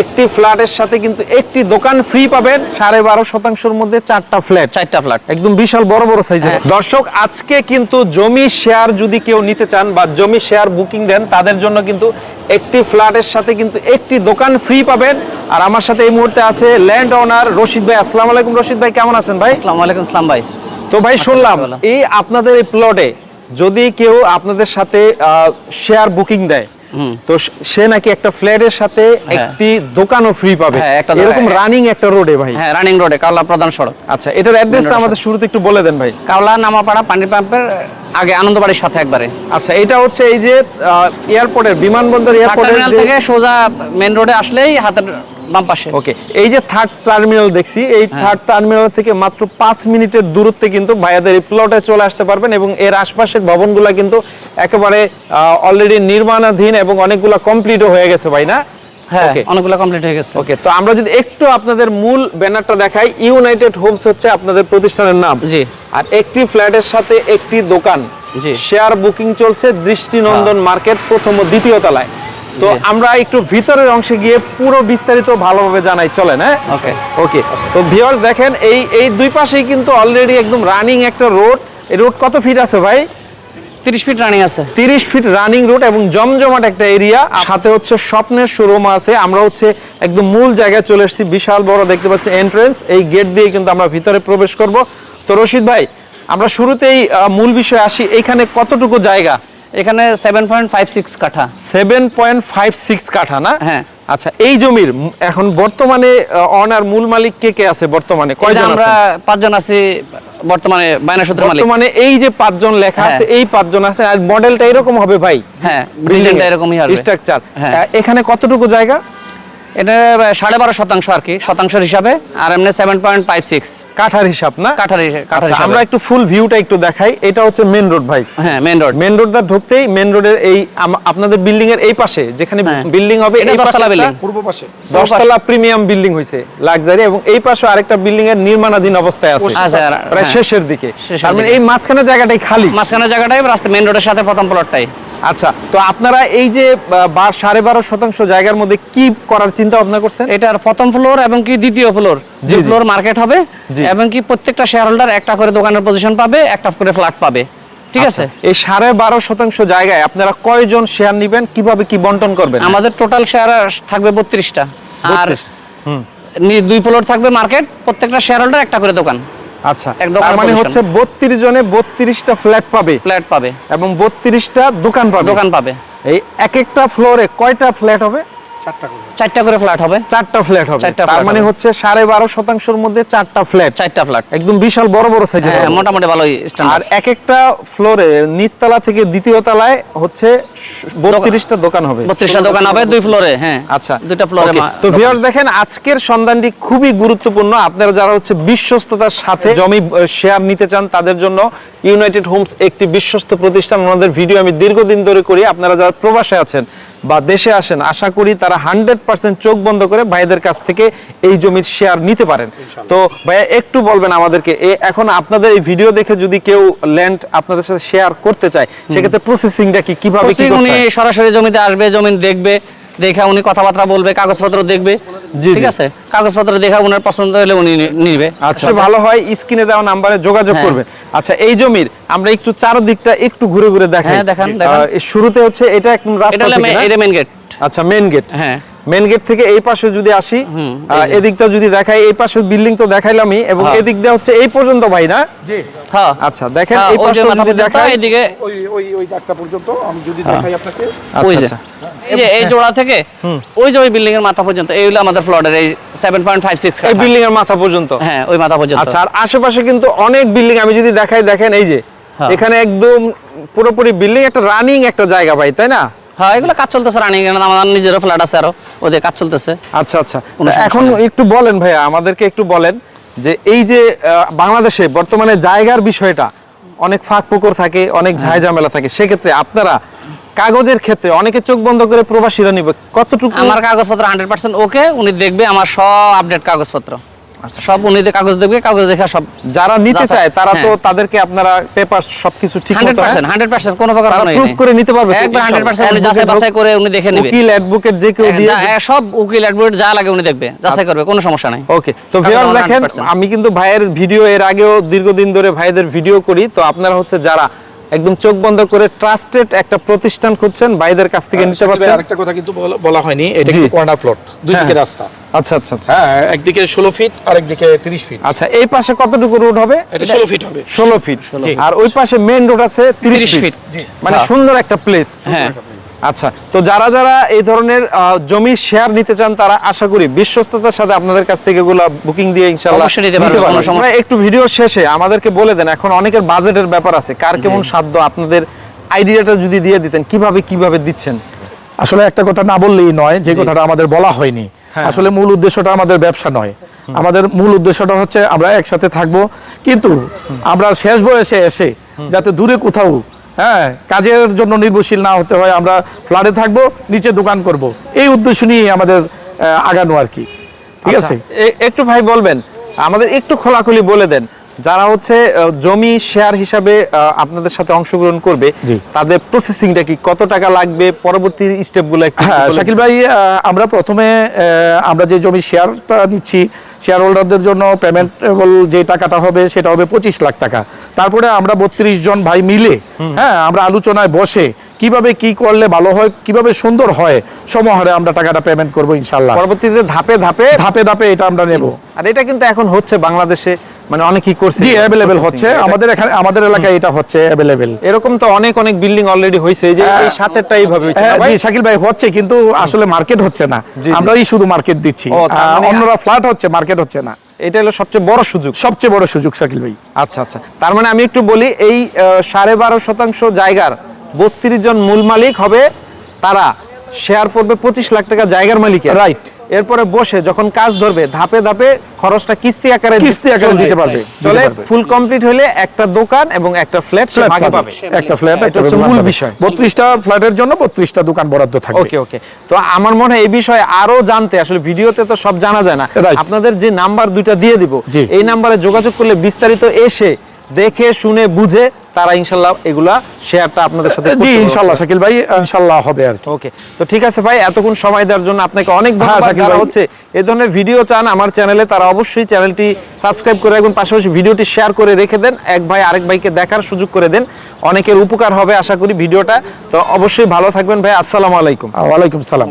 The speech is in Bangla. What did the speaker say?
একটি ফ্ল্যাটের সাথে কিন্তু একটি দোকান ফ্রি পাবেন সাড়ে বারো শতাংশের মধ্যে চারটা ফ্ল্যাট। চারটা ফ্ল্যাট। একদম বিশাল বড় বড় সাইজের হ্যাঁ। দর্শক আজকে কিন্তু জমি শেয়ার যদি কেউ নিতে চান বা জমি শেয়ার বুকিং দেন তাদের জন্য কিন্তু একটি ফ্ল্যাটের সাথে কিন্তু একটি দোকান ফ্রি পাবেন। আর আমার সাথে এই মুহূর্তে আছে ল্যান্ড ওনার রশিদ ভাই। আসসালামু আলাইকুম রশিদ ভাই কেমন আছেন ভাই? আসসালামু আলাইকুম ইসলাম ভাই। তো ভাই শুনলাম এই আপনাদের এই প্লটে যদি কেউ আপনাদের সাথে শেয়ার বুকিং দেয়। তো সে নাকি একটা ফ্ল্যাটের সাথে একটি দোকানও ফ্রি পাবে। হ্যাঁ, এরকম রানিং একটা রোডে ভাই। হ্যাঁ রানিং রোডে কাওলা প্রধান সড়ক। আচ্ছা এটার অ্যাড্রেসটা আমাদের শুরুতে একটু বলে দেন ভাই। কাওলা নামাপাড়া পানি পাম্পের আগে আনন্দবাড়ির সাথে একবারে। আচ্ছা এটা হচ্ছে এই যে এয়ারপোর্টের বিমানবন্দর এয়ারপোর্টের থেকে সোজা মেন রোডে আসলেই হাতের বাম পাশে। ওকে এই যে থার্ড টার্মিনাল দেখছি এই হ্যাঁ। থার্ড টার্মিনাল থেকে মাত্র মিনিটের দূরত্বে কিন্তু ভাইয়াদের এই প্লটে চলে আসতে পারবেন এবং এর আশপাশের ভবনগুলা কিন্তু একেবারে অলরেডি নির্মাণাধীন এবং অনেকগুলা কমপ্লিটও হয়ে গেছে ভাই না? হ্যাঁ অনেকগুলো কমপ্লিট হয়ে গেছে। ওকে তো আমরা যদি একটু আপনাদের মূল ব্যানারটা দেখাই ইউনাইটেড হোমস হচ্ছে আপনাদের প্রতিষ্ঠানের নাম। জি। আর একটি ফ্ল্যাটের সাথে একটি দোকান। শেয়ার বুকিং চলছে দৃষ্টিনন্দন মার্কেট প্রথম ও দ্বিতীয় তলায়। তো আমরা একটু ভিতরের অংশে গিয়ে পুরো বিস্তারিত ভালোভাবে জানাই। চলেন হ্যাঁ? ওকে ওকে তো ভিউয়ার্স দেখেন এই এই দুই পাশেই কিন্তু অলরেডি একদম রানিং একটা রোড এই রোড কত ফিট আছে ভাই? তিরিশ ফিট রানিং আছে। তিরিশ ফিট রানিং রুট এবং জমজমাট একটা এরিয়া সাথে হচ্ছে স্বপ্নের শোরুম আছে। আমরা হচ্ছে একদম মূল জায়গায় চলে এসেছি। বিশাল বড় দেখতে পাচ্ছি এন্ট্রেন্স এই গেট দিয়ে কিন্তু আমরা ভিতরে প্রবেশ করব। তো রশিদ ভাই আমরা শুরুতেই মূল বিষয়ে আসি। এখানে কতটুকু জায়গা? এখানে সেভেন পয়েন্ট ফাইভ সিক্স কাঠা। সেভেন পয়েন্ট ফাইভ সিক্স কাঠা না? হ্যাঁ। আচ্ছা এই জমির এখন বর্তমানে অনার মূল মালিক কে কে আছে বর্তমানে? কয়জন আছে আমরা পাঁচজন আছি বর্তমানে বায়না সূত্র মালিক। বর্তমানে এই যে পাঁচজন লেখা আছে হ্যাঁ। এই পাঁচজন আছে আর মডেলটা এরকম হবে ভাই। হ্যাঁ বিল্ডিংটা এরকমই হবে। স্ট্রাকচার হ্যাঁ। এখানে কতটুকু জায়গা? এটা সাড়ে বারো শতাংশ আর কি শতাংশের হিসাবে আর এমনি সেভেন পয়েন্ট ফাইভ সিক্স কাঠার হিসাব না? কাঠার আচ্ছা, আমরা একটু ফুল ভিউটা একটু দেখাই। এটা হচ্ছে মেন রোড ভাই। হ্যাঁ মেন রোড মেন রোডটা ঢুকতেই মেন রোডের এই আপনাদের বিল্ডিং এর এই পাশে যেখানে হ্যাঁ। বিল্ডিং হবে এই পাশে দশতলা building। পূর্ব পাশে। দশতলা প্রিমিয়াম বিল্ডিং হয়েছে লাক্সারি এবং এই পাশে আরেকটা বিল্ডিং এর নির্মাণাধীন অবস্থায় আছে। আচ্ছা, প্রায় হ্যাঁ। শেষের দিকে। তার মানে এই মাঝখানে জায়গাটাই খালি। মাঝখানের জায়গাটাই রাস্তা মেন রোডের সাথে প্রথম প্লটটাই আচ্ছা তো আপনারা এই যে সাড়ে বারো শতাংশ জায়গার মধ্যে কি করার চিন্তা ভাবনা করছেন? এটার প্রথম ফ্লোর এবং কি দ্বিতীয় ফ্লোর যে ফ্লোর মার্কেট হবে এবং কি প্রত্যেকটা শেয়ার হোল্ডার একটা করে দোকানের পজিশন পাবে একটা করে ফ্ল্যাট পাবে। ঠিক আছে? আচ্ছা, এই সাড়ে বারো শতাংশ জায়গায় আপনারা কয়জন শেয়ার নিবেন? কীভাবে কি বন্টন করবেন? আমাদের টোটাল শেয়ার থাকবে বত্রিশটা। আর দুই ফ্লোর থাকবে মার্কেট প্রত্যেকটা শেয়ার হোল্ডার একটা করে দোকান। আচ্ছা মানে হচ্ছে বত্রিশ জনে বত্রিশটা ফ্ল্যাট পাবে। ফ্ল্যাট পাবে। এবং বত্রিশটা দোকান পাবে। দোকান পাবে। এই এক একটা ফ্লোরে কয়টা ফ্ল্যাট হবে? চারটা করে ফ্ল্যাট। হবে? চারটা ফ্ল্যাট হবে। তার মানে হচ্ছে সাড়ে বারো শতাংশের মধ্যে চারটা ফ্ল্যাট। চারটা ফ্ল্যাট। একদম বিশাল বড় বড় সাইজের হ্যাঁ মোটামুটি ভালোই আর এক একটা ফ্লোরে নিচতলা থেকে দ্বিতীয় তলায় হচ্ছে বত্রিশটা দোকান হবে। বত্রিশটা দোকান হবে দুই ফ্লোরে হ্যাঁ। আচ্ছা। দুইটা ফ্লোরে তো ভিউয়ার্স দেখেন আজকের সন্ধানটি খুবই গুরুত্বপূর্ণ। আপনারা যারা হচ্ছে বিশ্বস্ততার সাথে জমি শেয়ার নিতে চান তাদের জন্য ইউনাইটেড হোমস একটি বিশ্বস্ত প্রতিষ্ঠান। ওনাদের ভিডিও আমি দীর্ঘদিন ধরে করি। আপনারা যারা প্রবাসে আছেন বা দেশে আসেন আশা করি তারা হান্ড্রেড পার্সেন্ট চোখ বন্ধ করে ভাইদের কাছ থেকে এই জমির শেয়ার নিতে পারেন। তো ভাইয়া একটু বলবেন আমাদেরকে এখন আপনাদের এই ভিডিও দেখে যদি কেউ ল্যান্ড আপনাদের সাথে শেয়ার করতে চায় সেক্ষেত্রে প্রসেসিংটা কি কীভাবে কি উনি সরাসরি জমিতে আসবে জমি দেখবে। দেখে উনি কথাবার্তা বলবে কাগজপত্র দেখবে ঠিক আছে? কাগজপত্র দেখা উনার পছন্দ হলে উনি নিবে। আচ্ছা ভালো হয় স্ক্রিনে দেওয়া নাম্বারে যোগাযোগ করবে। আচ্ছা এই জমির আমরা একটু চারদিকটা একটু ঘুরে ঘুরে দেখাই। হ্যাঁ, দেখান, শুরুতে হচ্ছে এটা একদম রাস্তা? এটা মেন গেট আচ্ছা মেন গেট হ্যাঁ। মেন গেট থেকে এই পাশে যদি আসি। এদিকটা যদি দেখাই এই পাশে বিল্ডিং তো দেখাইলামই এবং হ্যাঁ। এদিক দিয়ে হচ্ছে এই পর্যন্ত ভাই না? জি। হ্যাঁ। আচ্ছা দেখেন হ্যাঁ, এই ওই যে পাশে যদি দেখাই। এইদিকে ওই ওই ওই দাগটা পর্যন্ত আমি যদি দেখাই আপনাকে। ওই আচ্ছা যে আচ্ছা। এই যে এই জোড়া থেকে ওই যে ওই বিল্ডিং এর মাথা পর্যন্ত এই হলো আমাদের ফ্লোরের এই সেভেন পয়েন্ট ফাইভ সিক্স এই বিল্ডিং এর মাথা পর্যন্ত? হ্যাঁ ওই মাথা পর্যন্ত। আচ্ছা আর আশেপাশে কিন্তু অনেক বিল্ডিং আমি যদি দেখাই দেখেন এই যে হ্যাঁ। এখানে একদম পুরোপুরি বিল্ডিং একটা রানিং একটা জায়গা ভাই তাই না? হ্যাঁ এগুলো কাজ চলতেছে রানিং আমাদের নিজেরও ফ্ল্যাট আছে আরও। ওদের কাজ চলতেছে। আচ্ছা আচ্ছা। এখন একটু বলেন ভাইয়া আমাদেরকে একটু বলেন যে এই যে বাংলাদেশে বর্তমানে জায়গার বিষয়টা অনেক ফাঁক পুকুর থাকে অনেক। ঝাই ঝামেলা থাকে। সেক্ষেত্রে আপনারা কাগজের ক্ষেত্রে অনেকে চোখ বন্ধ করে প্রবাসীরা নিবে। কতটুকু আমার কাগজপত্র হান্ড্রেড পার্সেন্ট ওকে উনি দেখবে আমার সব আপডেট কাগজপত্র। সব উনি কাগজ দেখবে কাগজ দেখা সব যারা নিতে চায় তারা তো হ্যাঁ। তাদেরকে আপনারা পেপার সবকিছু ঠিক মতো পার্সেন্ট হান্ড্রেড পার্সেন্ট কোনো প্রকার কোনো proof করে নিতে পারবে তো? একবার হান্ড্রেড পার্সেন্ট উনি যাচাই বাছাই করে উনি দেখে নেবে। উকিল অ্যাডভোকেট যে কেউ দিয়ে সব উকিল অ্যাডভোকেট যা লাগে উনি দেখবে যাচাই করবে কোনো সমস্যা নাই। ওকে তো ভিউয়ার্স দেখেন আমি কিন্তু ভাইয়ের ভিডিও এর আগেও দীর্ঘদিন ধরে ভাইদের ভিডিও করি তো আপনারা হচ্ছে যারা একদম চোখ বন্ধ করে ট্রাস্টেড একটা প্রতিষ্ঠান খুঁজছেন ভাইদের কাছ থেকে নিতে পারছেন। আরেকটা কথা কিন্তু বলা- হয়নি এটা। কিন্তু কর্নার প্লট দুই দিকে হ্যাঁ। রাস্তা। আচ্ছা আচ্ছা আচ্ছা। হ্যাঁ একদিকে ষোলো ফিট আর একদিকে তিরিশ ফিট আচ্ছা এই পাশে কতটুকু রোড হবে? এটা ষোলো ফিট হবে। ষোলো ফিট আর ওই পাশে মেইন রোড আছে তিরিশ ফিট মানে। সুন্দর একটা প্লেস হ্যাঁ। আচ্ছা তো যারা যারা এই ধরনের জমির শেয়ার নিতে চান তারা আশা করি বিশ্বস্ততার সাথে আপনাদের কাছ থেকে এগুলা বুকিং দিয়ে ইনশাআল্লাহ আমরা একটু ভিডিও শেষে আমাদেরকে বলে দেন এখন অনেকের বাজেটের ব্যাপার আছে। কার কেমন সাধ্য? আপনাদের আইডিয়াটা যদি দিয়ে দিতেন কীভাবে কীভাবে দিচ্ছেন? আসলে একটা কথা না বললেই নয় যে কথাটা আমাদের বলা হয়নি। হ্যাঁ। আসলে মূল উদ্দেশ্যটা আমাদের ব্যবসা নয়। আমাদের মূল উদ্দেশ্যটা হচ্ছে আমরা একসাথে থাকব। কিন্তু আমরা শেষ বয়সে এসে যাতে দূরে কোথাও হ্যাঁ কাজের জন্য নির্ভরশীল না হতে হয় আমরা ফ্ল্যাটে থাকব নিচে দোকান করব। এই উদ্দেশ্য নিয়ে আমাদের আগানো আর কি। ঠিক আচ্ছা, আছে? একটু ভাই বলবেন আমাদের একটু খোলাখুলি বলে দেন যারা হচ্ছে জমি শেয়ার হিসাবে আপনাদের সাথে অংশগ্রহণ করবে তাদের প্রসেসিংটা কি কত টাকা লাগবে পরবর্তী স্টেপগুলো হ্যাঁ শাকিল ভাই আমরা প্রথমে আমরা যে জমি শেয়ারটা নিচ্ছি শেয়ার হোল্ডারদের জন্য পেমেন্টেবল যে টাকাটা হবে সেটা হবে পঁচিশ লাখ টাকা। তারপরে আমরা বত্রিশ জন ভাই মিলে হ্যাঁ আমরা আলোচনায় বসে কীভাবে কি করলে ভালো হয় কীভাবে সুন্দর হয় সমহারে আমরা টাকাটা পেমেন্ট করব ইনশাল্লাহ পরবর্তীতে ধাপে ধাপে ধাপে ধাপে এটা আমরা নেব। আর এটা কিন্তু এখন হচ্ছে বাংলাদেশে মানে অনেকেই করছে। জি processing হচ্ছে। আমাদের এখানে আমাদের এলাকায় এটা হচ্ছে অ্যাভেলেবেল এরকম তো অনেক অনেক বিল্ডিং অলরেডি এই যে এই সাতেরটা এইভাবে হয়েছে না হ্যাঁ? জি শাকিল ভাই হচ্ছে কিন্তু আসলে মার্কেট হচ্ছে না। আমরাই শুধু মার্কেট দিচ্ছি। মানে- অন্যরা ফ্ল্যাট হচ্ছে মার্কেট হচ্ছে না। এটা হলো সবচেয়ে বড় সুযোগ। সবচেয়ে বড় সুযোগ শাকিল ভাই। আচ্ছা আচ্ছা। তার মানে আমি একটু বলি এই সাড়ে বারো শতাংশ জায়গার বত্রিশ জন মূল মালিক হবে তারা। শেয়ার পড়বে পঁচিশ লাখ টাকা জায়গার মালিকের। Right. এরপরে বসে যখন কাজ ধরবে ধাপে ধাপে খরচটা কিস্তি আকারে কিস্তি আকারে দিতে পারবে, চলে ফুল কমপ্লিট হলে একটা দোকান এবং একটা ফ্ল্যাট সে ভাগে পাবে। একটা ফ্ল্যাট এটা হচ্ছে মূল বিষয়। বত্রিশটা ফ্ল্যাটের জন্য বত্রিশটা দোকান বরাদ্দ থাকবে। ওকে ওকে। তো আমার মনে হয় এই বিষয়ে আরও জানতে আসলে ভিডিওতে তো সব জানা যায় না। আপনাদের যে নাম্বার দুইটা দিয়ে দিব। এই নাম্বারে যোগাযোগ করলে বিস্তারিত এসে দেখে শুনে বুঝে তারা ইনশাল্লাহ এগুলা শেয়ারটা আপনাদের সাথে জি ইনশাল্লাহ শাকিল ভাই ইনশাল্লাহ হবে আর ওকে তো ঠিক আছে ভাই এতক্ষণ সময় দেওয়ার জন্য আপনাকে অনেক ধন্যবাদ। হ্যাঁ, শাকিল যারা ভাই। হচ্ছে এই ধরনের ভিডিও চান আমার চ্যানেলে তারা অবশ্যই চ্যানেলটি সাবস্ক্রাইব করে রাখবেন পাশাপাশি ভিডিওটি শেয়ার করে রেখে দেন এক ভাই আরেক ভাইকে দেখার সুযোগ করে দেন। অনেকের উপকার হবে আশা করি ভিডিওটা তো অবশ্যই ভালো থাকবেন ভাই আসসালামু আলাইকুম। ওয়ালাইকুম সালাম।